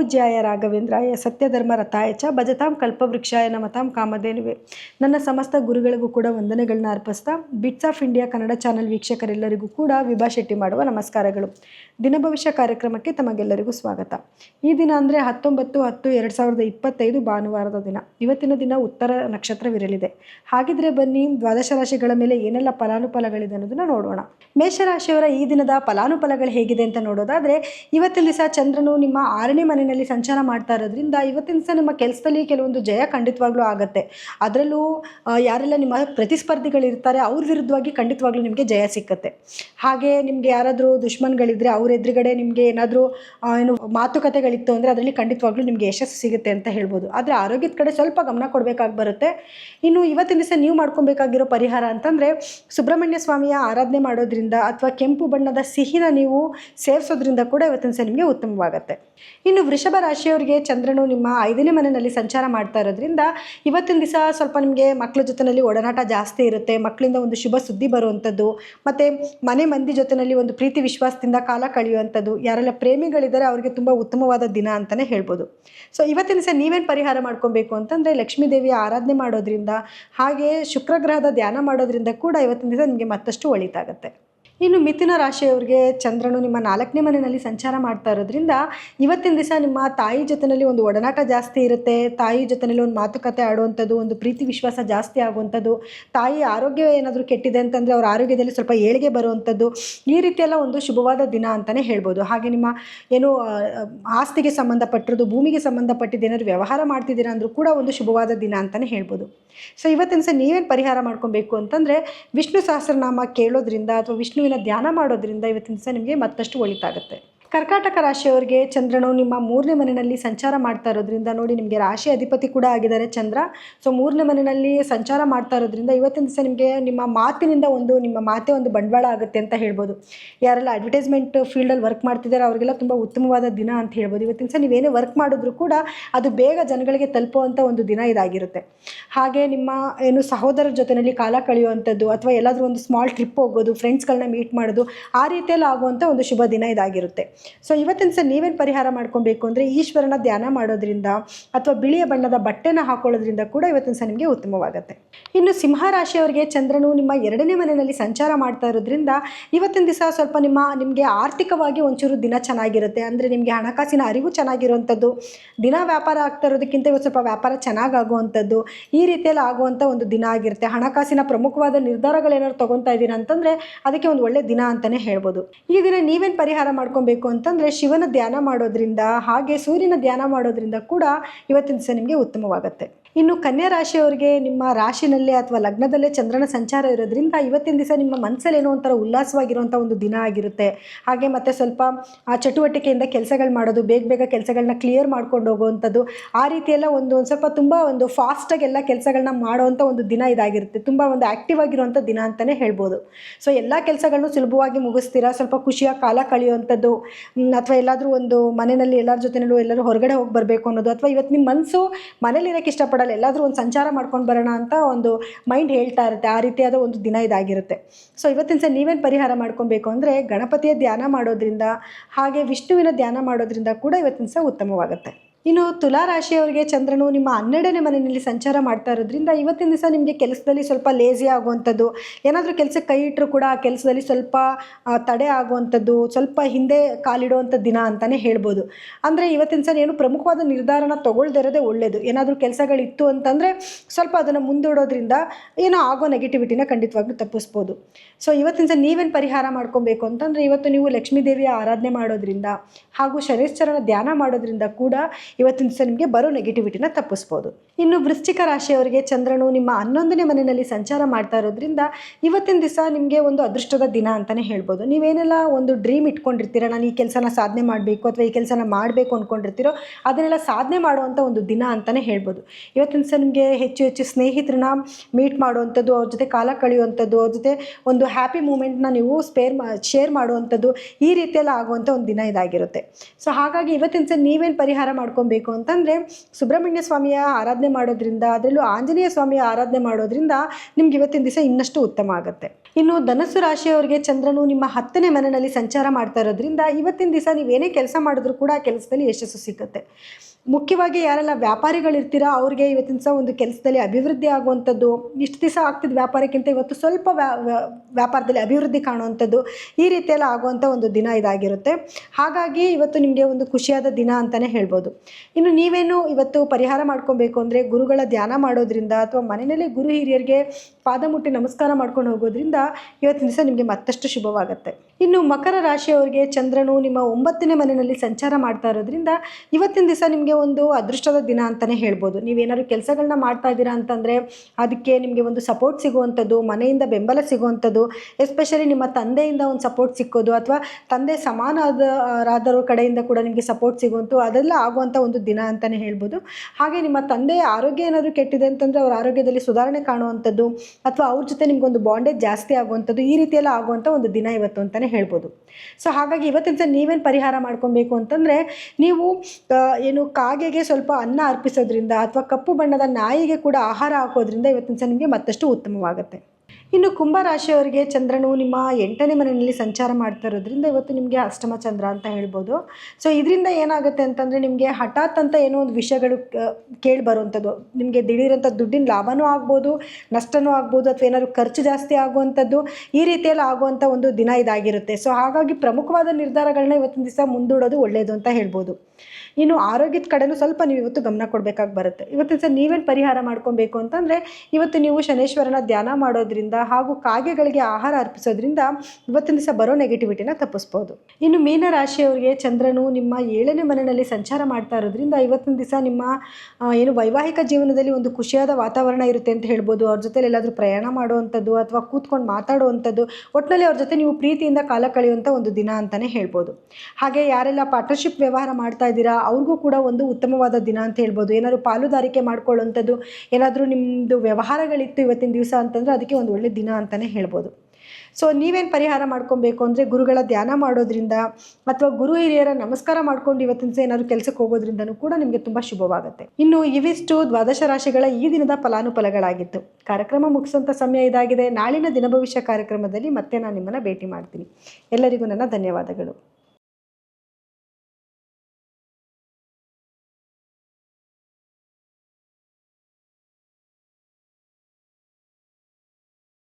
ಪೂಜ್ಯಾಯ ರಾಘವೇಂದ್ರಾಯ ಸತ್ಯಧರ್ಮ ರಥಾಯ ಚ ಭಜತಾಂ ಕಲ್ಪವೃಕ್ಷಾಯ ನಮತಾಂ ಕಾಮಧೇನುವೆ. ನನ್ನ ಸಮಸ್ತ ಗುರುಗಳಿಗೂ ಕೂಡ ವಂದನೆಗಳನ್ನ ಅರ್ಪಿಸ್ತಾ, bits of India Kannada channel ವೀಕ್ಷಕರೆಲ್ಲರಿಗೂ ಕೂಡ ವಿಭಾ ಶೆಟ್ಟಿ ಮಾಡುವ ನಮಸ್ಕಾರಗಳು. ದಿನಭವಿಷ್ಯ ಕಾರ್ಯಕ್ರಮಕ್ಕೆ ತಮಗೆಲ್ಲರಿಗೂ ಸ್ವಾಗತ. ಈ ದಿನ ಅಂದರೆ ಹತ್ತೊಂಬತ್ತು ಹತ್ತು ಎರಡು ಸಾವಿರದ ಇಪ್ಪತ್ತೈದು ಭಾನುವಾರದ ದಿನ. ಇವತ್ತಿನ ದಿನ ಉತ್ತರ ನಕ್ಷತ್ರವಿರಲಿದೆ. ಹಾಗಿದ್ರೆ ಬನ್ನಿ, ದ್ವಾದಶ ರಾಶಿಗಳ ಮೇಲೆ ಏನೆಲ್ಲ ಫಲಾನುಫಲಗಳಿದೆ ಅನ್ನೋದನ್ನ ನೋಡೋಣ. ಮೇಷರಾಶಿಯವರ ಈ ದಿನದ ಫಲಾನುಫಲಗಳು ಹೇಗಿದೆ ಅಂತ ನೋಡೋದಾದ್ರೆ, ಇವತ್ತಿನ ದಿವಸ ಚಂದ್ರನು ನಿಮ್ಮ ಆರನೇ ಮನೆಯಲ್ಲಿ ಸಂಚಾರ ಮಾಡ್ತಾ ಇರೋದ್ರಿಂದ ಇವತ್ತಿನ ದಿವಸ ನಿಮ್ಮ ಕೆಲಸದಲ್ಲಿ ಕೆಲವೊಂದು ಜಯ ಖಂಡಿತವಾಗ್ಲೂ ಆಗುತ್ತೆ. ಅದರಲ್ಲೂ ಯಾರೆಲ್ಲ ನಿಮ್ಮ ಪ್ರತಿಸ್ಪರ್ಧಿಗಳಿರ್ತಾರೆ ಅವ್ರ ವಿರುದ್ಧವಾಗಿ ಖಂಡಿತವಾಗ್ಲೂ ನಿಮಗೆ ಜಯ ಸಿಕ್ಕತ್ತೆ. ಹಾಗೆ ನಿಮಗೆ ಯಾರಾದರೂ ದುಶ್ಮನ್ಗಳಿದ್ರೆ ಅವ್ರ ಎದುರುಗಡೆ ನಿಮಗೆ ಏನಾದರೂ ಏನು ಮಾತುಕತೆಗಳಿತ್ತು ಅಂದರೆ ಅದರಲ್ಲಿ ಖಂಡಿತವಾಗ್ಲೂ ನಿಮಗೆ ಯಶಸ್ಸು ಸಿಗುತ್ತೆ ಅಂತ ಹೇಳ್ಬೋದು. ಆದರೆ ಆರೋಗ್ಯದ ಕಡೆ ಸ್ವಲ್ಪ ಗಮನ ಕೊಡಬೇಕಾಗಿ ಬರುತ್ತೆ. ಇನ್ನು ಇವತ್ತಿನ ದಿವಸ ನೀವು ಮಾಡ್ಕೊಬೇಕಾಗಿರೋ ಪರಿಹಾರ ಅಂತಂದರೆ ಸುಬ್ರಹ್ಮಣ್ಯ ಸ್ವಾಮಿಯ ಆರಾಧನೆ ಮಾಡೋದ್ರಿಂದ ಅಥವಾ ಕೆಂಪು ಬಣ್ಣದ ಸಿಹಿನ ನೀವು ಸೇವಿಸೋದ್ರಿಂದ ಕೂಡ ಇವತ್ತಿನ ದಿವಸ ನಿಮಗೆ ಉತ್ತಮವಾಗುತ್ತೆ. ಇನ್ನು ವೃಷಭ ರಾಶಿಯವರಿಗೆ ಚಂದ್ರನು ನಿಮ್ಮ ಐದನೇ ಮನೆಯಲ್ಲಿ ಸಂಚಾರ ಮಾಡ್ತಾ ಇರೋದ್ರಿಂದ ಇವತ್ತಿನ ದಿವಸ ಸ್ವಲ್ಪ ನಿಮಗೆ ಮಕ್ಕಳ ಜೊತೆಯಲ್ಲಿ ಒಡನಾಟ ಜಾಸ್ತಿ ಇರುತ್ತೆ, ಮಕ್ಕಳಿಂದ ಒಂದು ಶುಭ ಸುದ್ದಿ ಬರುವಂಥದ್ದು, ಮತ್ತು ಮನೆ ಮಂದಿ ಜೊತೆಯಲ್ಲಿ ಒಂದು ಪ್ರೀತಿ ವಿಶ್ವಾಸದಿಂದ ಕಾಲ ಕಳೆಯುವಂಥದ್ದು, ಯಾರೆಲ್ಲ ಪ್ರೇಮಿಗಳಿದ್ದಾರೆ ಅವರಿಗೆ ತುಂಬ ಉತ್ತಮವಾದ ದಿನ ಅಂತಲೇ ಹೇಳ್ಬೋದು. ಸೊ ಇವತ್ತಿನ ದಿವಸ ನೀವೇನು ಪರಿಹಾರ ಮಾಡ್ಕೊಬೇಕು ಅಂತಂದರೆ ಲಕ್ಷ್ಮೀ ದೇವಿಯ ಆರಾಧನೆ ಮಾಡೋದ್ರಿಂದ ಹಾಗೆ ಶುಕ್ರಗ್ರಹದ ಧ್ಯಾನ ಮಾಡೋದ್ರಿಂದ ಕೂಡ ಇವತ್ತಿನ ದಿವಸ ನಿಮಗೆ ಮತ್ತಷ್ಟು ಒಳಿತಾಗುತ್ತೆ. ಇನ್ನು ಮಿಥುನ ರಾಶಿಯವರಿಗೆ ಚಂದ್ರನು ನಿಮ್ಮ ನಾಲ್ಕನೇ ಮನೆಯಲ್ಲಿ ಸಂಚಾರ ಮಾಡ್ತಾ ಇರೋದ್ರಿಂದ ಇವತ್ತಿನ ದಿವಸ ನಿಮ್ಮ ತಾಯಿ ಜೊತೆಯಲ್ಲಿ ಒಂದು ಒಡನಾಟ ಜಾಸ್ತಿ ಇರುತ್ತೆ. ತಾಯಿ ಜೊತೆಯಲ್ಲಿ ಒಂದು ಮಾತುಕತೆ ಆಡುವಂಥದ್ದು, ಒಂದು ಪ್ರೀತಿ ವಿಶ್ವಾಸ ಜಾಸ್ತಿ ಆಗುವಂಥದ್ದು, ತಾಯಿ ಆರೋಗ್ಯ ಏನಾದರೂ ಕೆಟ್ಟಿದೆ ಅಂತಂದರೆ ಅವರ ಆರೋಗ್ಯದಲ್ಲಿ ಸ್ವಲ್ಪ ಏಳಿಗೆ ಬರುವಂಥದ್ದು, ಈ ರೀತಿಯೆಲ್ಲ ಒಂದು ಶುಭವಾದ ದಿನ ಅಂತಲೇ ಹೇಳ್ಬೋದು. ಹಾಗೆ ನಿಮ್ಮ ಏನು ಆಸ್ತಿಗೆ ಸಂಬಂಧಪಟ್ಟಿರೋದು, ಭೂಮಿಗೆ ಸಂಬಂಧಪಟ್ಟಿದ್ದು ಏನಾದರೂ ವ್ಯವಹಾರ ಮಾಡ್ತಿದ್ದೀರಾ ಅಂದರೂ ಕೂಡ ಒಂದು ಶುಭವಾದ ದಿನ ಅಂತಲೇ ಹೇಳ್ಬೋದು. ಸೊ ಇವತ್ತಿನ ಸಹ ನೀವೇನು ಪರಿಹಾರ ಮಾಡ್ಕೊಬೇಕು ಅಂತಂದರೆ ವಿಷ್ಣು ಸಹಸ್ರನಾಮ ಕೇಳೋದ್ರಿಂದ ಅಥವಾ ವಿಷ್ಣುವಿನ ಧ್ಯಾನ ಮಾಡೋದ್ರಿಂದ ಇವತ್ತಿನ ದಿವಸ ನಿಮಗೆ ಮತ್ತಷ್ಟು ಒಳಿತಾಗುತ್ತೆ. ಕರ್ಕಾಟಕ ರಾಶಿಯವರಿಗೆ ಚಂದ್ರನು ನಿಮ್ಮ ಮೂರನೇ ಮನೆಯಲ್ಲಿ ಸಂಚಾರ ಮಾಡ್ತಾ ಇರೋದ್ರಿಂದ ನೋಡಿ ನಿಮಗೆ ರಾಶಿ ಅಧಿಪತಿ ಕೂಡ ಆಗಿದ್ದಾರೆ ಚಂದ್ರ. ಸೊ ಮೂರನೇ ಮನೆಯಲ್ಲಿ ಸಂಚಾರ ಮಾಡ್ತಾ ಇರೋದ್ರಿಂದ ಇವತ್ತಿನ ದಿವಸ ನಿಮಗೆ ನಿಮ್ಮ ಮಾತಿನಿಂದ ಒಂದು, ನಿಮ್ಮ ಮಾತೆ ಒಂದು ಬಂಡವಾಳ ಆಗುತ್ತೆ ಅಂತ ಹೇಳ್ಬೋದು. ಯಾರೆಲ್ಲ ಅಡ್ವರ್ಟೈಸ್ಮೆಂಟ್ ಫೀಲ್ಡಲ್ಲಿ ವರ್ಕ್ ಮಾಡ್ತಿದ್ದಾರೆ, ಅವರಿಗೆಲ್ಲ ತುಂಬ ಉತ್ತಮವಾದ ದಿನ ಅಂತ ಹೇಳ್ಬೋದು. ಇವತ್ತಿನ ದಿವಸ ನೀವೇನೇ ವರ್ಕ್ ಮಾಡಿದ್ರು ಕೂಡ ಅದು ಬೇಗ ಜನಗಳಿಗೆ ತಲುಪುವಂಥ ಒಂದು ದಿನ ಇದಾಗಿರುತ್ತೆ. ಹಾಗೆ ನಿಮ್ಮ ಏನು ಸಹೋದರರ ಜೊತೆಯಲ್ಲಿ ಕಾಲ ಕಳೆಯುವಂಥದ್ದು ಅಥವಾ ಎಲ್ಲಾದರೂ ಒಂದು ಸ್ಮಾಲ್ ಟ್ರಿಪ್ ಹೋಗೋದು ಫ್ರೆಂಡ್ಸ್ಗಳನ್ನ ಮೀಟ್ ಮಾಡೋದು, ಆ ರೀತಿಯಲ್ಲಿ ಆಗುವಂಥ ಒಂದು ಶುಭ ದಿನ ಇದಾಗಿರುತ್ತೆ. ಸೊ ಇವತ್ತಿನ ಸರ್ ನೀವೇನು ಪರಿಹಾರ ಮಾಡ್ಕೊಬೇಕು ಅಂದರೆ ಈಶ್ವರನ ಧ್ಯಾನ ಮಾಡೋದ್ರಿಂದ ಅಥವಾ ಬಿಳಿಯ ಬಣ್ಣದ ಬಟ್ಟೆನ ಹಾಕೊಳ್ಳೋದ್ರಿಂದ ಕೂಡ ಇವತ್ತಿನ ಸರ್ ನಿಮಗೆ ಉತ್ತಮವಾಗುತ್ತೆ. ಇನ್ನು ಸಿಂಹ ರಾಶಿಯವರಿಗೆ ಚಂದ್ರನು ನಿಮ್ಮ ಎರಡನೇ ಮನೆಯಲ್ಲಿ ಸಂಚಾರ ಮಾಡ್ತಾ ಇರೋದ್ರಿಂದ ಇವತ್ತಿನ ದಿವಸ ಸ್ವಲ್ಪ ನಿಮ್ಮ, ನಿಮಗೆ ಆರ್ಥಿಕವಾಗಿ ಒಂಚೂರು ದಿನ ಚೆನ್ನಾಗಿರುತ್ತೆ. ಅಂದರೆ ನಿಮಗೆ ಹಣಕಾಸಿನ ಅರಿವು ಚೆನ್ನಾಗಿರುವಂಥದ್ದು. ದಿನ ವ್ಯಾಪಾರ ಆಗ್ತಾ ಇರೋದಕ್ಕಿಂತ ಇವತ್ತು ಸ್ವಲ್ಪ ವ್ಯಾಪಾರ ಚೆನ್ನಾಗಿ ಆಗುವಂಥದ್ದು ಈ ರೀತಿಯಲ್ಲಿ ಆಗುವಂಥ ಒಂದು ದಿನ ಆಗಿರುತ್ತೆ. ಹಣಕಾಸಿನ ಪ್ರಮುಖವಾದ ನಿರ್ಧಾರಗಳೇನಾದ್ರು ತೊಗೊತಾ ಇದ್ದೀರಾ ಅಂತಂದರೆ ಅದಕ್ಕೆ ಒಂದು ಒಳ್ಳೆ ದಿನ ಅಂತಲೇ ಹೇಳ್ಬೋದು. ಈ ದಿನ ನೀವೇನು ಪರಿಹಾರ ಮಾಡ್ಕೊಬೇಕು ಅಂತಂದರೆ ಶಿವನ ಧ್ಯಾನ ಮಾಡೋದ್ರಿಂದ ಹಾಗೆ ಸೂರ್ಯನ ಧ್ಯಾನ ಮಾಡೋದ್ರಿಂದ ಕೂಡ ಇವತ್ತಿನ ದಿವಸ ನಿಮಗೆ ಉತ್ತಮವಾಗುತ್ತೆ. ಇನ್ನು ಕನ್ಯಾ ರಾಶಿಯವರಿಗೆ ನಿಮ್ಮ ರಾಶಿನಲ್ಲೇ ಅಥವಾ ಲಗ್ನದಲ್ಲೇ ಚಂದ್ರನ ಸಂಚಾರ ಇರೋದ್ರಿಂದ ಇವತ್ತಿನ ದಿವಸ ನಿಮ್ಮ ಮನಸ್ಸಲ್ಲಿ ಏನೋ ಒಂಥರ ಉಲ್ಲಾಸವಾಗಿರುವಂಥ ಒಂದು ದಿನ ಆಗಿರುತ್ತೆ. ಹಾಗೆ ಮತ್ತು ಸ್ವಲ್ಪ, ಆ ಚಟುವಟಿಕೆಯಿಂದ ಕೆಲಸಗಳು ಮಾಡೋದು, ಬೇಗ ಬೇಗ ಕೆಲಸಗಳನ್ನ ಕ್ಲಿಯರ್ ಮಾಡ್ಕೊಂಡು ಹೋಗುವಂಥದ್ದು, ಆ ರೀತಿಯೆಲ್ಲ ಒಂದು ಒಂದು ಸ್ವಲ್ಪ ತುಂಬ ಒಂದು ಫಾಸ್ಟಾಗಿ ಎಲ್ಲ ಕೆಲಸಗಳನ್ನ ಮಾಡುವಂಥ ಒಂದು ದಿನ ಇದಾಗಿರುತ್ತೆ. ತುಂಬ ಒಂದು ಆ್ಯಕ್ಟಿವ್ ಆಗಿರುವಂಥ ದಿನ ಅಂತಲೇ ಹೇಳ್ಬೋದು. ಸೊ ಎಲ್ಲ ಕೆಲಸಗಳನ್ನು ಸುಲಭವಾಗಿ ಮುಗಿಸ್ತೀರಾ? ಸ್ವಲ್ಪ ಖುಷಿಯಾಗಿ ಕಾಲ ಕಳೆಯುವಂಥದ್ದು ಅಥವಾ ಎಲ್ಲಾದರೂ ಒಂದು ಮನೆಯಲ್ಲಿ ಎಲ್ಲರ ಜೊತೆನಲ್ಲೂ ಎಲ್ಲರೂ ಹೊರಗಡೆ ಹೋಗಿ ಬರಬೇಕು ಅನ್ನೋದು, ಅಥವಾ ಇವತ್ತು ನಿಮ್ಮ ಮನಸ್ಸು ಮನೇಲಿ ಇರೋಕ್ಕೆ ಇಷ್ಟಪಡಲ್ಲ, ಎಲ್ಲಾದರೂ ಒಂದು ಸಂಚಾರ ಮಾಡ್ಕೊಂಡು ಬರೋಣ ಅಂತ ಒಂದು ಮೈಂಡ್ ಹೇಳ್ತಾ ಇರುತ್ತೆ, ಆ ರೀತಿಯಾದ ಒಂದು ದಿನ ಇದಾಗಿರುತ್ತೆ. ಸೊ ಇವತ್ತಿನ ಸಹ ನೀವೇನು ಪರಿಹಾರ ಮಾಡ್ಕೊಬೇಕು ಅಂದರೆ ಗಣಪತಿಯ ಧ್ಯಾನ ಮಾಡೋದ್ರಿಂದ, ಹಾಗೆ ವಿಷ್ಣುವಿನ ಧ್ಯಾನ ಮಾಡೋದ್ರಿಂದ ಕೂಡ ಇವತ್ತಿನ ಸಹ ಉತ್ತಮವಾಗುತ್ತೆ. ಇನ್ನು ತುಲಾ ರಾಶಿಯವರಿಗೆ ಚಂದ್ರನು ನಿಮ್ಮ ಹನ್ನೆರಡನೇ ಮನೆಯಲ್ಲಿ ಸಂಚಾರ ಮಾಡ್ತಾ ಇರೋದ್ರಿಂದ ಇವತ್ತಿನ ದಿವಸ ನಿಮಗೆ ಕೆಲಸದಲ್ಲಿ ಸ್ವಲ್ಪ ಲೇಜಿ ಆಗುವಂಥದ್ದು. ಏನಾದರೂ ಕೆಲಸಕ್ಕೆ ಕೈ ಇಟ್ಟರು ಕೂಡ ಕೆಲಸದಲ್ಲಿ ಸ್ವಲ್ಪ ತಡೆ ಆಗುವಂಥದ್ದು, ಸ್ವಲ್ಪ ಹಿಂದೆ ಕಾಲಿಡುವಂಥ ದಿನ ಅಂತಲೇ ಹೇಳ್ಬೋದು. ಅಂದರೆ ಇವತ್ತಿನ ದಿವಸ ಏನು ಪ್ರಮುಖವಾದ ನಿರ್ಧಾರನ ತೊಗೊಳ್ದಿರೋದೇ ಇರೋದೇ ಒಳ್ಳೆಯದು ಏನಾದರೂ ಕೆಲಸಗಳಿತ್ತು ಅಂತಂದರೆ ಸ್ವಲ್ಪ ಅದನ್ನು ಮುಂದೂಡೋದ್ರಿಂದ ಏನೋ ಆಗೋ ನೆಗೆಟಿವಿಟಿನ ಖಂಡಿತವಾಗ್ಲೂ ತಪ್ಪಿಸ್ಬೋದು. ಸೊ ಇವತ್ತಿನ ದಿವಸ ನೀವೇನು ಪರಿಹಾರ ಮಾಡ್ಕೊಬೇಕು ಅಂತಂದರೆ ಇವತ್ತು ನೀವು ಲಕ್ಷ್ಮೀ ದೇವಿಯ ಆರಾಧನೆ ಮಾಡೋದ್ರಿಂದ ಹಾಗೂ ಶನೇಶ್ವರನ ಧ್ಯಾನ ಮಾಡೋದ್ರಿಂದ ಕೂಡ ಇವತ್ತಿನ ದಿವಸ ನಿಮಗೆ ಬರೋ ನೆಗೆಟಿವಿಟಿನ ತಪ್ಪಿಸ್ಬೋದು. ಇನ್ನು ವೃಶ್ಚಿಕ ರಾಶಿಯವರಿಗೆ ಚಂದ್ರನು ನಿಮ್ಮ ಹನ್ನೊಂದನೇ ಮನೆಯಲ್ಲಿ ಸಂಚಾರ ಮಾಡ್ತಾ ಇರೋದ್ರಿಂದ ಇವತ್ತಿನ ದಿವಸ ನಿಮಗೆ ಒಂದು ಅದೃಷ್ಟದ ದಿನ ಅಂತಲೇ ಹೇಳ್ಬೋದು. ನೀವೇನೆಲ್ಲ ಒಂದು ಡ್ರೀಮ್ ಇಟ್ಕೊಂಡಿರ್ತೀರ, ನಾನು ಈ ಕೆಲಸನ ಸಾಧನೆ ಮಾಡಬೇಕು ಅಥವಾ ಈ ಕೆಲಸನ ಮಾಡಬೇಕು ಅಂದ್ಕೊಂಡಿರ್ತೀರೋ ಅದನ್ನೆಲ್ಲ ಸಾಧನೆ ಮಾಡುವಂಥ ಒಂದು ದಿನ ಅಂತಲೇ ಹೇಳ್ಬೋದು. ಇವತ್ತಿನ ದಿವಸ ನಿಮಗೆ ಹೆಚ್ಚು ಹೆಚ್ಚು ಸ್ನೇಹಿತರನ್ನ ಮೀಟ್ ಮಾಡುವಂಥದ್ದು, ಅವ್ರ ಜೊತೆ ಕಾಲ ಕಳೆಯುವಂಥದ್ದು, ಅವ್ರ ಜೊತೆ ಒಂದು ಹ್ಯಾಪಿ ಮೂಮೆಂಟ್ನ ನೀವು ಸ್ಪೇರ್ ಮಾ ಶೇರ್ ಮಾಡುವಂಥದ್ದು ಈ ರೀತಿಯೆಲ್ಲ ಆಗುವಂಥ ಒಂದು ದಿನ ಇದಾಗಿರುತ್ತೆ. ಸೊ ಹಾಗಾಗಿ ಇವತ್ತಿನ ದಿವಸ ನೀವೇನು ಪರಿಹಾರ ಮಾಡ್ಕೊ ಮಾಡ್ಕೊಬೇಕು ಅಂತಂದರೆ ಸುಬ್ರಹ್ಮಣ್ಯ ಸ್ವಾಮಿಯ ಆರಾಧನೆ ಮಾಡೋದ್ರಿಂದ, ಅದರಲ್ಲೂ ಆಂಜನೇಯ ಸ್ವಾಮಿಯ ಆರಾಧನೆ ಮಾಡೋದ್ರಿಂದ ನಿಮ್ಗೆ ಇವತ್ತಿನ ದಿವಸ ಇನ್ನಷ್ಟು ಉತ್ತಮ ಆಗುತ್ತೆ. ಇನ್ನು ಧನಸ್ಸು ರಾಶಿಯವರಿಗೆ ಚಂದ್ರನು ನಿಮ್ಮ ಹತ್ತನೇ ಮನೆಯಲ್ಲಿ ಸಂಚಾರ ಮಾಡ್ತಾ ಇರೋದ್ರಿಂದ ಇವತ್ತಿನ ದಿವಸ ನೀವೇನೇ ಕೆಲಸ ಮಾಡಿದ್ರು ಕೂಡ ಕೆಲಸದಲ್ಲಿ ಯಶಸ್ಸು ಸಿಗುತ್ತೆ ಮುಖ್ಯವಾಗಿ ಯಾರೆಲ್ಲ ವ್ಯಾಪಾರಿಗಳಿರ್ತೀರಾ, ಅವ್ರಿಗೆ ಇವತ್ತಿನ ಸಹ ಒಂದು ಕೆಲಸದಲ್ಲಿ ಅಭಿವೃದ್ಧಿ ಆಗುವಂಥದ್ದು, ಇಷ್ಟು ದಿವಸ ಆಗ್ತಿದ್ದ ವ್ಯಾಪಾರಕ್ಕಿಂತ ಇವತ್ತು ಸ್ವಲ್ಪ ವ್ಯಾ- ವ್ಯಾ- ವ್ಯಾಪಾರದಲ್ಲಿ ಅಭಿವೃದ್ಧಿ ಕಾಣುವಂಥದ್ದು ಈ ರೀತಿಯೆಲ್ಲ ಆಗುವಂಥ ಒಂದು ದಿನ ಇದಾಗಿರುತ್ತೆ. ಹಾಗಾಗಿ ಇವತ್ತು ನಿಮಗೆ ಒಂದು ಖುಷಿಯಾದ ದಿನ ಅಂತಲೇ ಹೇಳ್ಬೋದು. ಇನ್ನು ನೀವೇನು ಇವತ್ತು ಪರಿಹಾರ ಮಾಡ್ಕೊಬೇಕು ಅಂದರೆ ಗುರುಗಳ ಧ್ಯಾನ ಮಾಡೋದ್ರಿಂದ ಅಥವಾ ಮನೆಯಲ್ಲೇ ಗುರು ಹಿರಿಯರಿಗೆ ಪಾದ ಮುಟ್ಟಿ ನಮಸ್ಕಾರ ಮಾಡ್ಕೊಂಡು ಹೋಗೋದ್ರಿಂದ ಇವತ್ತಿನ ದಿವಸ ನಿಮಗೆ ಮತ್ತಷ್ಟು ಶುಭವಾಗುತ್ತೆ. ಇನ್ನು ಮಕರ ರಾಶಿಯವರಿಗೆ ಚಂದ್ರನು ನಿಮ್ಮ ಒಂಬತ್ತನೇ ಮನೆಯಲ್ಲಿ ಸಂಚಾರ ಮಾಡ್ತಾ ಇರೋದ್ರಿಂದ ಇವತ್ತಿನ ದಿವಸ ನಿಮಗೆ ಒಂದು ಅದೃಷ್ಟದ ದಿನ ಅಂತಲೇ ಹೇಳ್ಬೋದು. ನೀವೇನಾದ್ರು ಕೆಲಸಗಳನ್ನ ಮಾಡ್ತಾ ಇದ್ದೀರಾ ಅಂತಂದರೆ ಅದಕ್ಕೆ ನಿಮಗೆ ಒಂದು ಸಪೋರ್ಟ್ ಸಿಗುವಂಥದ್ದು, ಮನೆಯಿಂದ ಬೆಂಬಲ ಸಿಗುವಂಥದ್ದು ಎಸ್ಪೆಷಲಿ ನಿಮ್ಮ ತಂದೆಯಿಂದ ಒಂದು ಸಪೋರ್ಟ್ ಸಿಕ್ಕೋದು ಅಥವಾ ತಂದೆ ಸಮಾನದ ಕಡೆಯಿಂದ ಕೂಡ ನಿಮಗೆ ಸಪೋರ್ಟ್ ಸಿಗುವಂಥ ಅದೆಲ್ಲ ಆಗುವಂಥ ಒಂದು ದಿನ ಅಂತಲೇ ಹೇಳ್ಬೋದು. ಹಾಗೆ ನಿಮ್ಮ ತಂದೆಯ ಆರೋಗ್ಯ ಏನಾದರೂ ಕೆಟ್ಟಿದೆ ಅಂತಂದರೆ ಅವರ ಆರೋಗ್ಯದಲ್ಲಿ ಸುಧಾರಣೆ ಕಾಣುವಂಥದ್ದು ಅಥವಾ ಅವ್ರ ಜೊತೆ ನಿಮ್ಗೊಂದು ಬಾಂಡೇಜ್ ಜಾಸ್ತಿ ಆಗುವಂಥದ್ದು ಈ ರೀತಿಯೆಲ್ಲ ಆಗುವಂಥ ಒಂದು ದಿನ ಇವತ್ತು ಅಂತಲೇ ಹೇಳ್ಬೋದು. ಸೊ ಹಾಗಾಗಿ ಇವತ್ತಿನ ನೀವೇನು ಪರಿಹಾರ ಮಾಡ್ಕೊಬೇಕು ಅಂತಂದರೆ ನೀವು ಏನು ಕಾಗೆಗೆ ಸ್ವಲ್ಪ ಅನ್ನ ಅರ್ಪಿಸೋದ್ರಿಂದ ಅಥವಾ ಕಪ್ಪು ಬಣ್ಣದ ನಾಯಿಗೆ ಕೂಡ ಆಹಾರ ಹಾಕೋದ್ರಿಂದ ಇವತ್ತಿನ ದಿವಸ ನಿಮಗೆ ಮತ್ತಷ್ಟು ಉತ್ತಮವಾಗುತ್ತೆ. ಇನ್ನು ಕುಂಭ ರಾಶಿಯವರಿಗೆ ಚಂದ್ರನು ನಿಮ್ಮ ಎಂಟನೇ ಮನೆಯಲ್ಲಿ ಸಂಚಾರ ಮಾಡ್ತಾ ಇರೋದ್ರಿಂದ ಇವತ್ತು ನಿಮಗೆ ಅಷ್ಟಮ ಚಂದ್ರ ಅಂತ ಹೇಳ್ಬೋದು. ಸೊ ಇದರಿಂದ ಏನಾಗುತ್ತೆ ಅಂತಂದರೆ ನಿಮಗೆ ಹಠಾತ್ ಅಂತ ಏನೋ ಒಂದು ವಿಷಯಗಳು ಕೇಳಿ ಬರುವಂಥದ್ದು. ನಿಮಗೆ ದಿಢೀರಂಥ ದುಡ್ಡಿನ ಲಾಭನೂ ಆಗ್ಬೋದು, ನಷ್ಟನೂ ಆಗ್ಬೋದು, ಅಥವಾ ಏನಾದ್ರು ಖರ್ಚು ಜಾಸ್ತಿ ಆಗುವಂಥದ್ದು ಈ ರೀತಿಯಲ್ಲಿ ಆಗುವಂಥ ಒಂದು ದಿನ ಇದಾಗಿರುತ್ತೆ. ಸೊ ಹಾಗಾಗಿ ಪ್ರಮುಖವಾದ ನಿರ್ಧಾರಗಳನ್ನ ಇವತ್ತಿನ ದಿವಸ ಮುಂದೂಡೋದು ಒಳ್ಳೆಯದು ಅಂತ ಹೇಳ್ಬೋದು. ಇನ್ನು ಆರೋಗ್ಯದ ಕಡೆನೂ ಸ್ವಲ್ಪ ನೀವು ಇವತ್ತು ಗಮನ ಕೊಡಬೇಕಾಗಿ ಬರುತ್ತೆ. ಇವತ್ತಿನ ದಿವಸ ನೀವೇನು ಪರಿಹಾರ ಮಾಡ್ಕೊಬೇಕು ಅಂತಂದರೆ, ಇವತ್ತು ನೀವು ಶನೇಶ್ವರನ ಧ್ಯಾನ ಮಾಡೋದ್ರಿಂದ ಹಾಗೂ ಕಾಗೆಗಳಿಗೆ ಆಹಾರ ಅರ್ಪಿಸೋದ್ರಿಂದ ಇವತ್ತಿನ ದಿವಸ ಬರೋ ನೆಗೆಟಿವಿಟಿನ ತಪ್ಪಿಸ್ಬೋದು. ಇನ್ನು ಮೀನ ರಾಶಿಯವರಿಗೆ ಚಂದ್ರನು ನಿಮ್ಮ ಏಳನೇ ಮನೆಯಲ್ಲಿ ಸಂಚಾರ ಮಾಡ್ತಾ ಇರೋದ್ರಿಂದ ಇವತ್ತಿನ ದಿವಸ ನಿಮ್ಮ ಏನು ವೈವಾಹಿಕ ಜೀವನದಲ್ಲಿ ಒಂದು ಖುಷಿಯಾದ ವಾತಾವರಣ ಇರುತ್ತೆ ಅಂತ ಹೇಳ್ಬೋದು. ಅವ್ರ ಜೊತೆ ಎಲ್ಲಾದರೂ ಪ್ರಯಾಣ ಮಾಡುವಂಥದ್ದು ಅಥವಾ ಕೂತ್ಕೊಂಡು ಮಾತಾಡುವಂಥದ್ದು ಒಟ್ಟಿನಲ್ಲಿ ಅವ್ರ ಜೊತೆ ನೀವು ಪ್ರೀತಿಯಿಂದ ಕಾಲ ಕಳೆಯುವಂಥ ಒಂದು ದಿನ ಅಂತಲೇ ಹೇಳ್ಬೋದು. ಹಾಗೆ ಯಾರೆಲ್ಲ ಪಾರ್ಟ್ನರ್ಶಿಪ್ ವ್ಯವಹಾರ ಮಾಡ್ತಾ ಇದ್ದೀರಾ, ಅವ್ರಿಗೂ ಕೂಡ ಒಂದು ಉತ್ತಮವಾದ ದಿನ ಅಂತ ಹೇಳ್ಬೋದು. ಏನಾದರೂ ಪಾಲುದಾರಿಕೆ ಮಾಡ್ಕೊಳ್ಳುವಂಥದ್ದು, ಏನಾದರೂ ನಿಮ್ಮದು ವ್ಯವಹಾರಗಳಿತ್ತು ಇವತ್ತಿನ ದಿವಸ ಅಂತಂದರೆ ಅದಕ್ಕೆ ಒಂದು ಒಳ್ಳೆ ದಿನ ಅಂತಲೇ ಹೇಳ್ಬೋದು. ಸೊ ನೀವೇನು ಪರಿಹಾರ ಮಾಡ್ಕೊಬೇಕು ಅಂದರೆ ಗುರುಗಳ ಧ್ಯಾನ ಮಾಡೋದ್ರಿಂದ ಅಥವಾ ಗುರು ಹಿರಿಯರ ನಮಸ್ಕಾರ ಮಾಡ್ಕೊಂಡು ಇವತ್ತಿನ ಏನಾದರೂ ಏನಾದ್ರು ಕೆಲಸಕ್ಕೆ ಹೋಗೋದ್ರಿಂದನೂ ಕೂಡ ನಿಮಗೆ ತುಂಬ ಶುಭವಾಗುತ್ತೆ. ಇನ್ನು ಇವಿಷ್ಟು ದ್ವಾದಶ ರಾಶಿಗಳ ಈ ದಿನದ ಫಲಾನುಫಲಗಳಾಗಿತ್ತು. ಕಾರ್ಯಕ್ರಮ ಮುಗಿಸೋಂಥ ಸಮಯ ಇದಾಗಿದೆ. ನಾಳಿನ ದಿನಭವಿಷ್ಯ ಕಾರ್ಯಕ್ರಮದಲ್ಲಿ ಮತ್ತೆ ನಾನು ನಿಮ್ಮನ್ನು ಭೇಟಿ ಮಾಡ್ತೀನಿ. ಎಲ್ಲರಿಗೂ ನನ್ನ ಧನ್ಯವಾದಗಳು.